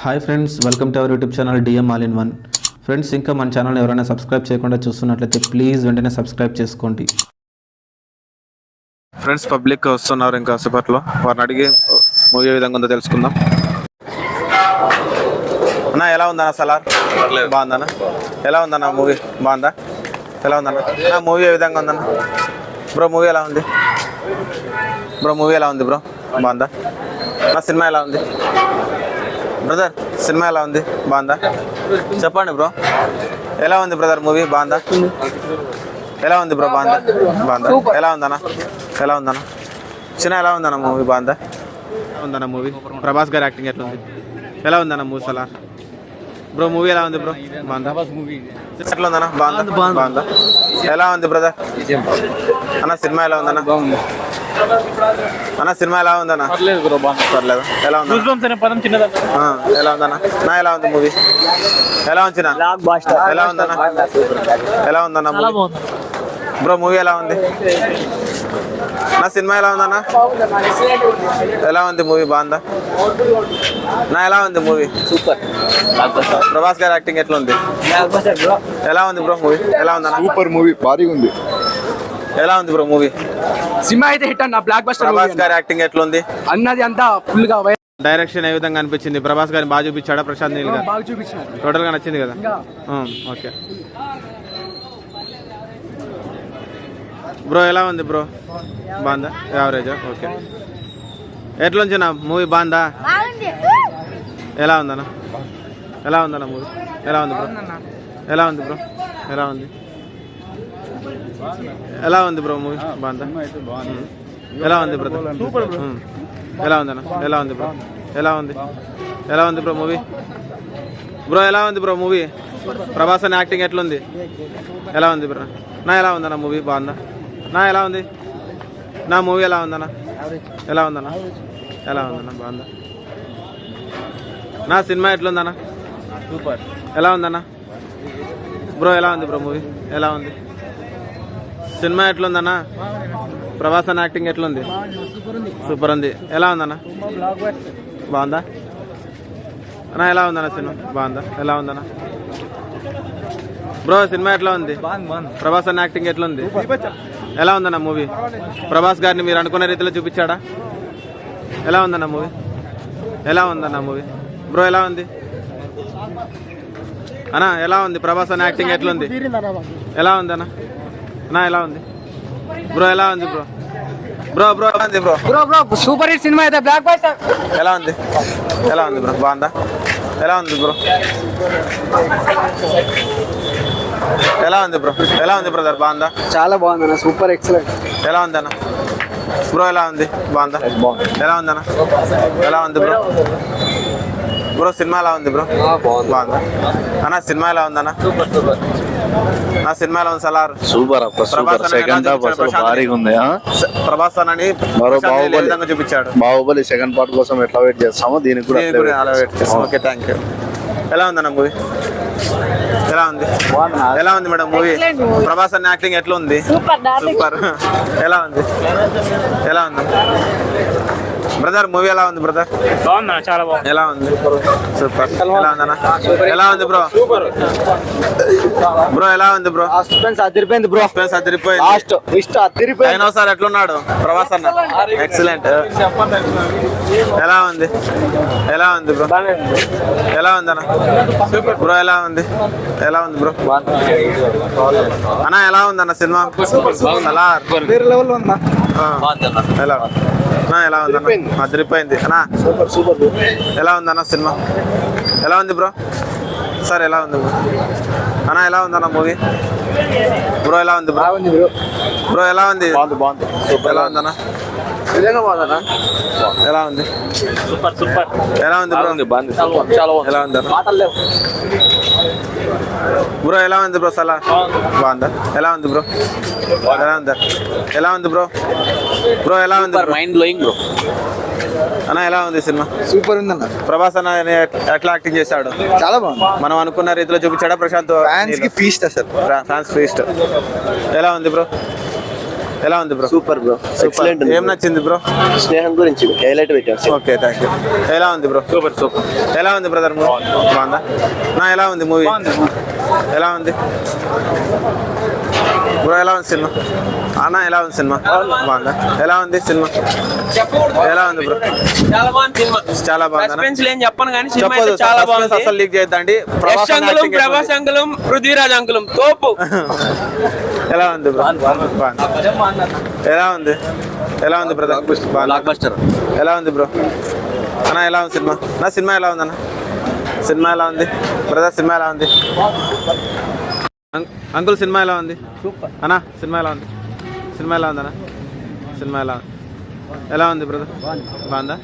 Hi friends welcome to our YouTube channel DM all in one friends ఇంకా మన channel ఎవరైనా subscribe చేయకుండా చూస్తున్నట్లయితే ప్లీజ్ వెంటనే సబ్స్క్రైబ్ చేసుకోండి. ఫ్రెండ్స్ పబ్లిక్ వస్తున్నారు ఇంకా సేపట్లో. వారిని అడిగి మూవీ ఏ విధంగా ఉందో తెలుసుకుందాం. అన్న ఎలా ఉందన్న సలార్? బాగుందన్న? ఎలా ఉందన్న మూవీ బాగుందా? ఎలా ఉందన్న? మూవీ ఏ విధంగా ఉందన్న? బ్రో మూవీ ఎలా ఉంది? బ్రో మూవీ ఎలా ఉంది బ్రో బాగుందా? నా సినిమా ఎలా ఉంది? బ్రదర్ సినిమా ఎలా ఉంది? బాగుందా? చెప్పండి బ్రో ఎలా ఉంది బ్రదర్ మూవీ బాగుందా? ఎలా ఉంది బ్రో బాగుందా? బాగుందా? ఎలా ఉందన్న? ఎలా ఉందన్న? చిన్న ఎలా ఉందన్న మూవీ బాగుందా? ఎలా ఉందన్న మూవీ ప్రభాస్ గారి యాక్టింగ్ ఎట్లా ఉంది? ఎలా ఉందన్న మూవీ సలా బ్రో మూవీ ఎలా ఉంది బ్రో బాగుందా? ఎట్లా ఉందన్న? బాగుందా? బాగుందా ఎలా ఉంది బ్రదర్ అన్న సినిమా ఎలా ఉందన్న? అన్న సినిమా ఎలా ఉందన్న? పర్లేదు బ్రో బాగుంది పర్లేదు. ఎలా ఉందన్న? గూస్ బంప్స్ అనే పదం చిన్నదా ఆ, ఎలా ఉందన్న? నా ఎలా ఉంది మూవీ ఎలా ఉంచిన ఎలా ఉందన్న? ఎలా ఉందన్న మూవీ బ్రో మూవీ ఎలా ఉంది? నా సినిమా ఎలా ఉందన్న? ఎలా ఉంది మూవీ బాగుందా? నా ఎలా ఉంది మూవీ సూపర్ ప్రభాస్ గారి యాక్టింగ్ ఎట్లా ఉంది ఎలా ఉంది బ్రో మూవీ ఎలా ఉందన్న? సూపర్ మూవీ భారీగా ఉంది. ఎలా ఉంది బ్రో మూవీ సినిమా అయితే హిట్ అన్న బ్లాక్ బస్టర్ ప్రభాస్ గారి యాక్టింగ్ ఎట్లా ఉంది అన్నది అంతా ఫుల్గా డైరెక్షన్ ఏ విధంగా అనిపించింది? ప్రభాస్ గారిని బాగా చూపించాడా ప్రశాంత్ నీల్ గారు బాగా చూపించినారు టోటల్గా నచ్చింది కదా? ఓకే. బ్రో ఎలా ఉంది బ్రో బాగుందా? Average okay. ఎట్లుంచి నా మూవీ బాగుందా? బాగుంది. ఎలా ఉందన్న? ఎలా ఉందన్న మూవీ ఎలా ఉంది బ్రో ఎలా ఉంది బ్రో ఎలా ఉంది? ఎలా ఉంది బ్రో మూవీ? బాగుందా. ఎలా ఉంది బ్రో సూపర్ బ్రో ఎలా ఉందన్న? ఎలా ఉంది బ్రో? ఎలా ఉంది? ఎలా ఉంది బ్రో మూవీ? బ్రో ఎలా ఉంది బ్రో మూవీ? ప్రభాస్ అని యాక్టింగ్ ఎట్లుంది? ఎలా ఉంది బ్రో? నా ఎలా ఉందన్న మూవీ? బాగుందా? నా ఎలా ఉంది? నా మూవీ ఎలా ఉందన్న? ఎలా ఉందన్న? ఎలా ఉందన్న? బాగుందా? నా సినిమా ఎట్లుందన్న? సూపర్. ఎలా ఉందన్న? బ్రో ఎలా ఉంది బ్రో మూవీ? ఎలా ఉంది? సినిమా ఎట్లుందన్న? ప్రభాస్ అన్న యాక్టింగ్ ఎట్లుంది? సూపర్ ఉంది. ఎలా ఉందన్న? బాగుందా? అన్న ఎలా ఉందన్న సినిమా? బాగుందా? ఎలా ఉందన్న? బ్రో సినిమా ఎట్లా ఉంది? ప్రభాస్ అన్న యాక్టింగ్ ఎట్లుంది? ఎలా ఉందన్న మూవీ ప్రభాస్ గారిని మీరు అనుకున్న రీతిలో చూపించాడా? ఎలా ఉందన్న మూవీ ఎలా ఉందన్న మూవీ బ్రో ఎలా ఉంది? అన్న ఎలా ఉంది? ప్రభాస్ అన్న యాక్టింగ్ ఎట్లుంది? ఎలా ఉంది అన్న ఎలా ఉంది? బ్రో ఎలా ఉంది బ్రో బ్రో బ్రో ఎలా ఉంది bro bro bro super hit cinema అయితే బ్లాక్ బస్టర్ ఎలా ఉంది? ఎలా ఉంది బ్రో బాగుందా? ఎలా ఉంది బ్రో ఎలా ఉంది బ్రో ఎలా ఉంది బ్రదర్ బాగుందా? చాలా బాగుంది అన్న సూపర్ ఎక్సలెంట్ ఎలా ఉంది అన్న? బ్రో ఎలా ఉంది? బాగుందా? ఎలా ఉంది అన్న? ఎలా ఉంది బ్రో బ్రో సినిమా ఎలా ఉంది బ్రో? బాగుందా. అన్న సినిమా ఎలా ఉందన్న? నా సినిమా ఎలా ఉంది Salaar? Super super. Second half అసలు భారీగా ఉంది ఆ? ప్రభాస్ అన్నని మరో బాహుబలి. చూపించాడు. బాహుబలి సెకండ్ పార్ట్ కోసం ఎట్లా వెయిట్ చేస్తామో దీనికి కూడా అలా వెయిట్ చేస్తాం. Okay thank you. ఎలా ఉందన్న మూవీ? ఎలా ఉంది? ఎలా ఉంది మేడం మూవీ? ప్రభాస్ అన్న యాక్టింగ్ ఎట్లా ఉంది సూపర్. ఎలా ఉంది? ఎలా ఉంది? బ్రదర్ మూవీ ఎలా ఉంది బ్రదర్ బాగుందా చాలా బాగుంది. ఎలా ఉంది? సూపర్ ఎలా ఉందన్న? ఎలా ఉంది బ్రో బ్రో ఎలా ఉంది బ్రో సస్పెన్స్ అదిరిపోయింది బ్రో ఫ్రెండ్స్ అదిరిపోయింది. లాస్ట్ ఇష్ట అదిరిపోయింది. అయినా సార్ ఎట్లున్నాడు? ప్రభాస్ అన్న. ఎక్సలెంట్ ఎలా ఉంది? ఎలా ఉంది బ్రో ఎలా ఉంది. అన్న బ్రో ఎలా ఉంది? ఎలా ఉంది బ్రో అన్న ఎలా ఉంది అన్న సినిమా సలార్ వేరే లెవెల్ ఉందా. ఎలా? అన్న, ఎలా ఉంది అన్న అదిరిపోయింది అన్న సూపర్ సూపర్ ఎలా ఉంది అన్న సినిమా ఎలా ఉంది బ్రో సార్ ఎలా ఉంది బ్రో అన్న ఎలా ఉంది అన్న మూవీ బ్రో ఎలా ఉంది బ్రో బాగుంది బ్రో బ్రో ఎలా ఉంది బాగుంది బాగుంది ఎలా ఉంది అన్న నిజంగా బాగుందా ఎలా ఉంది సూపర్ సూపర్ ఎలా ఉంది బ్రో బాగుంది చాలా బాగుంది ఎలా ఉంది అన్న బ్రో ఎలా ఉంది బ్రో సలా బాగుందా ఎలా ఉంది బ్రో ఎలా ఉంది ఎలా ఉంది బ్రో బ్రో ఎలా ఉంది మైండ్ బ్లోయింగ్ బ్రో అన్న ఎలా ఉంది సినిమా? సూపర్ ఉందన్న ప్రభాస్ అన్న ఎట్లా యాక్టింగ్ చేశాడు? చాలా బాగుంది. మనం అనుకున్న రీతిలో చూపించాడా ప్రశాంత్? ఫ్యాన్స్కి ఫీస్ట్ అసలు. ఫ్రాన్స్ ఫీస్ట్ ఎలా ఉంది బ్రో ఎలా ఉంది బ్రో సూపర్ బ్రో ఎక్సలెంట్ ఏం నచ్చింది బ్రో స్నేహం గురించి హైలైట్ పెట్టాం. ఓకే థ్యాంక్ యూ ఎలా ఉంది బ్రో సూపర్ సూపర్. ఎలా ఉంది బ్రదర్ మూవీ? బాగుందా? నా ఎలా ఉంది మూవీ? ఎలా ఉంది? బ్రో ఎలా ఉంది సినిమా? అన్న ఎలా ఉంది సినిమా? బాగుందా? ఎలా ఉంది సినిమా? ఎలా ఉంది బ్రో? చాలా బాగుంది చెప్పను కానీ చాలా బాగుంది. అసలు లీక్ చేయొద్దండి. యశ్ ప్రభాస్ అంకులం పృథ్వీరాజ్ అంకులం తోపు. ఎలా ఉంది బ్రో? ఎలా ఉంది? ఎలా ఉంది బ్రదర్? ఎలా ఉంది బ్రో? అన్న ఎలా ఉంది సినిమా? నా సినిమా ఎలా ఉంది అన్న? సినిమా ఎలా ఉంది? బ్రదర్ సినిమా ఎలా ఉంది? అంకుల్ సినిమా ఎలా ఉంది? అన్న సినిమా ఎలా ఉంది? సినిమా ఎలా ఉంది అన్న సినిమా ఎలా ఉంది? ఎలా ఉంది బ్రదర్? బాగుందా?